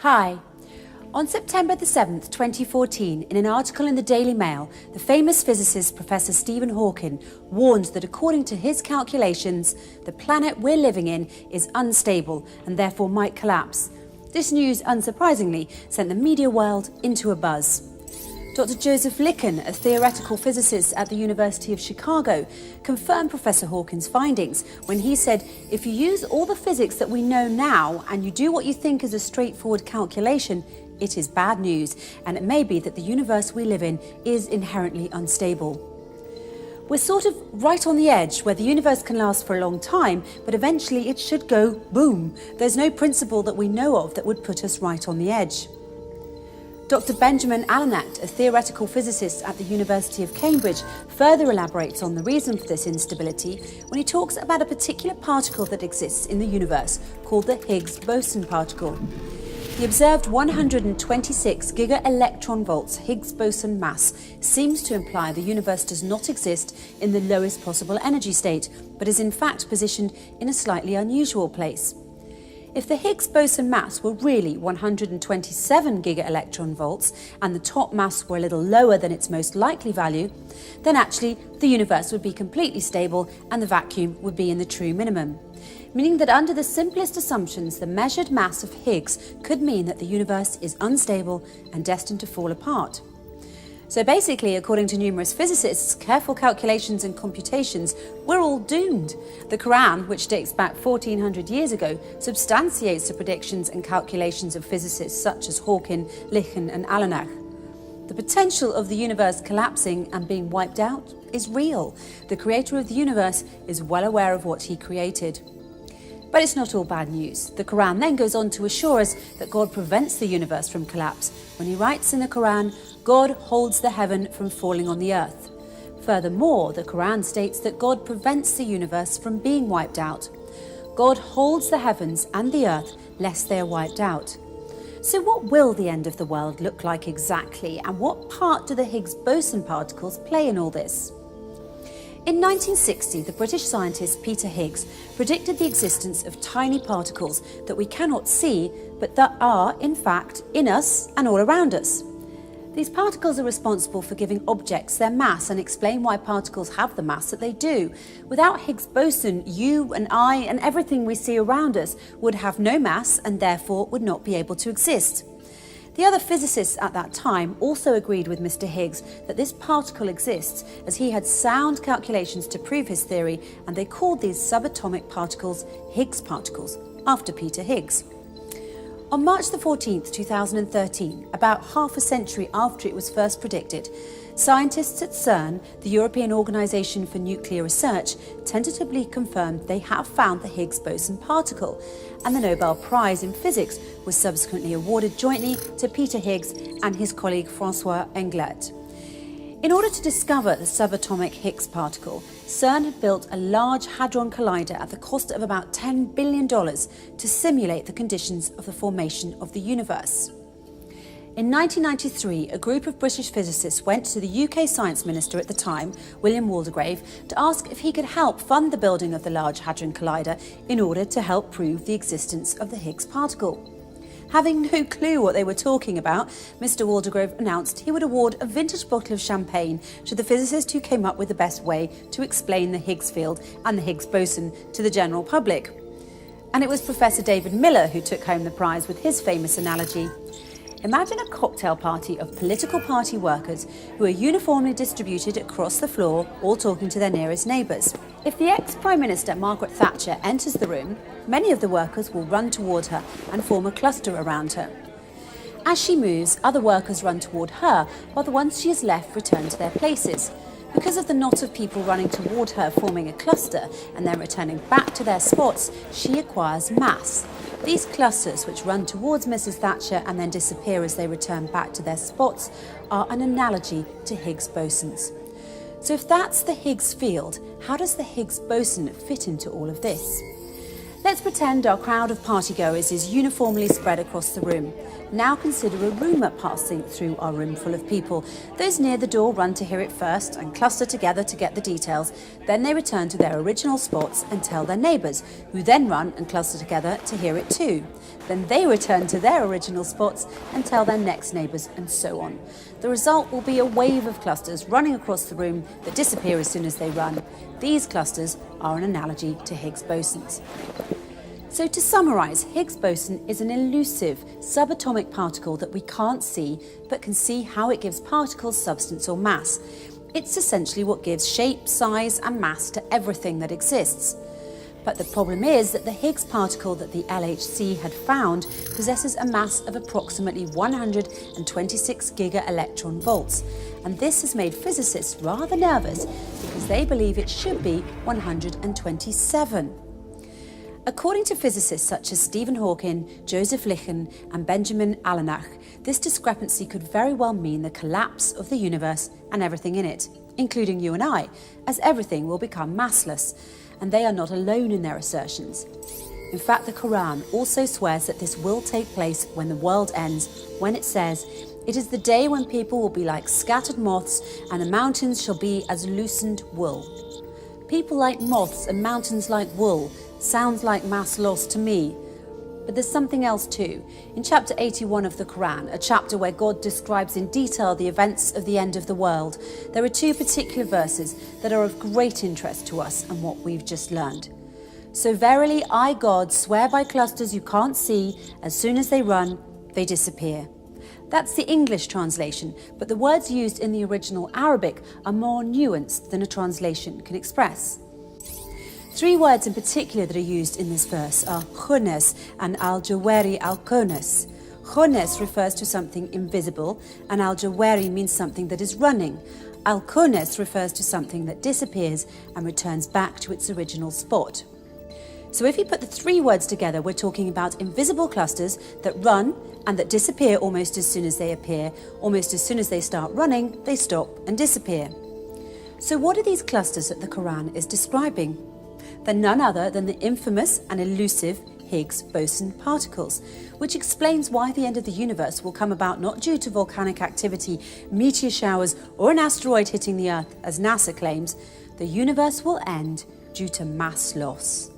Hi. On September the 7th, 2014, in an article in the Daily Mail, the famous physicist Professor Stephen Hawking warned that according to his calculations, the planet we're living in is unstable and therefore might collapse. This news, unsurprisingly, sent the media world into a buzz. Dr. Joseph Licken, a theoretical physicist at the University of Chicago, confirmed Professor Hawking's findings when he said if you use all the physics that we know now and you do what you think is a straightforward calculation, it is bad news, and it may be that the universe we live in is inherently unstable. We're sort of right on the edge where the universe can last for a long time, but eventually it should go boom. There's no principle that we know of that would put us right on the edge. Dr. Benjamin Allanacht, a theoretical physicist at the University of Cambridge, further elaborates on the reason for this instability when he talks about a particular particle that exists in the universe called the Higgs boson particle. The observed 126 giga-electron volts Higgs boson mass seems to imply the universe does not exist in the lowest possible energy state, but is in fact positioned in a slightly unusual place. If the Higgs boson mass were really 127 giga-electron volts and the top mass were a little lower than its most likely value, then actually the universe would be completely stable and the vacuum would be in the true minimum. Meaning that under the simplest assumptions, the measured mass of Higgs could mean that the universe is unstable and destined to fall apart. So basically, according to numerous physicists, careful calculations and computations, we're all doomed. The Quran, which dates back 1400 years ago, substantiates the predictions and calculations of physicists such as Hawking, Licken, and Allanacht. The potential of the universe collapsing and being wiped out is real. The creator of the universe is well aware of what he created. But it's not all bad news. The Quran then goes on to assure us that God prevents the universe from collapse when he writes in the Quran, God holds the heaven from falling on the earth. Furthermore, the Quran states that God prevents the universe from being wiped out. God holds the heavens and the earth lest they are wiped out. So, what will the end of the world look like exactly, and what part do the Higgs boson particles play in all this? In 1960, the British scientist Peter Higgs predicted the existence of tiny particles that we cannot see, but that are, in fact, in us and all around us. These particles are responsible for giving objects their mass and explain why particles have the mass that they do. Without Higgs boson, you and I and everything we see around us would have no mass and therefore would not be able to exist. The other physicists at that time also agreed with Mr. Higgs that this particle exists as he had sound calculations to prove his theory, and they called these subatomic particles Higgs particles after Peter Higgs. On March the 14th, 2013, about half a century after it was first predicted, scientists at CERN, the European Organisation for Nuclear Research, tentatively confirmed they have found the Higgs boson particle, and the Nobel Prize in Physics was subsequently awarded jointly to Peter Higgs and his colleague Francois Englert. In order to discover the subatomic Higgs particle, CERN had built a Large Hadron Collider at the cost of about $10 billion to simulate the conditions of the formation of the universe. In 1993, a group of British physicists went to the UK Science Minister at the time, William Waldegrave, to ask if he could help fund the building of the Large Hadron Collider in order to help prove the existence of the Higgs particle. Having no clue what they were talking about, Mr. Waldegrave announced he would award a vintage bottle of champagne to the physicist who came up with the best way to explain the Higgs field and the Higgs boson to the general public. And it was Professor David Miller who took home the prize with his famous analogy. Imagine a cocktail party of political party workers who are uniformly distributed across the floor, all talking to their nearest neighbours. If the ex Prime Minister Margaret Thatcher enters the room, many of the workers will run toward her and form a cluster around her. As she moves, other workers run toward her, while the ones she has left return to their places. Because of the knot of people running toward her forming a cluster and then returning back to their spots, she acquires mass. These clusters, which run towards Mrs. Thatcher and then disappear as they return back to their spots, are an analogy to Higgs bosons. So, if that's the Higgs field, how does the Higgs boson fit into all of this? Let's pretend our crowd of partygoers is uniformly spread across the room. Now consider a rumour passing through our room full of people. Those near the door run to hear it first and cluster together to get the details. Then they return to their original spots and tell their neighbours, who then run and cluster together to hear it too. Then they return to their original spots and tell their next neighbours, and so on. The result will be a wave of clusters running across the room that disappear as soon as they run. These clusters are an analogy to Higgs bosons. So, to summarise, Higgs boson is an elusive subatomic particle that we can't see but can see how it gives particles substance or mass. It's essentially what gives shape, size, and mass to everything that exists. But the problem is that the Higgs particle that the LHC had found possesses a mass of approximately 126 giga electron volts, and this has made physicists rather nervous because they believe it should be 127. According to physicists such as Stephen Hawking, Joseph Litton, and Benjamin Allanach, this discrepancy could very well mean the collapse of the universe and everything in it, including you and I, as everything will become massless, and they are not alone in their assertions. In fact, the Quran also swears that this will take place when the world ends, when it says, It is the day when people will be like scattered moths, and the mountains shall be as loosened wool. People like moths and mountains like wool sounds like mass loss to me. But there's something else too. In chapter 81 of the Quran, a chapter where God describes in detail the events of the end of the world, there are two particular verses that are of great interest to us and what we've just learned. So verily, I, God, swear by clusters you can't see, as soon as they run, they disappear. That's the English translation, but the words used in the original Arabic are more nuanced than a translation can express. Three words in particular that are used in this verse are khunes and al jawari al kunes. Khunes refers to something invisible, and al jawari means something that is running. Al kunes refers to something that disappears and returns back to its original spot. So if you put the three words together, we're talking about invisible clusters that run and that disappear almost as soon as they appear. Almost as soon as they start running, they stop and disappear. So, what are these clusters that the Quran is describing? They're none other than the infamous and elusive Higgs boson particles, which explains why the end of the universe will come about not due to volcanic activity, meteor showers, or an asteroid hitting the Earth, as NASA claims. The universe will end due to mass loss.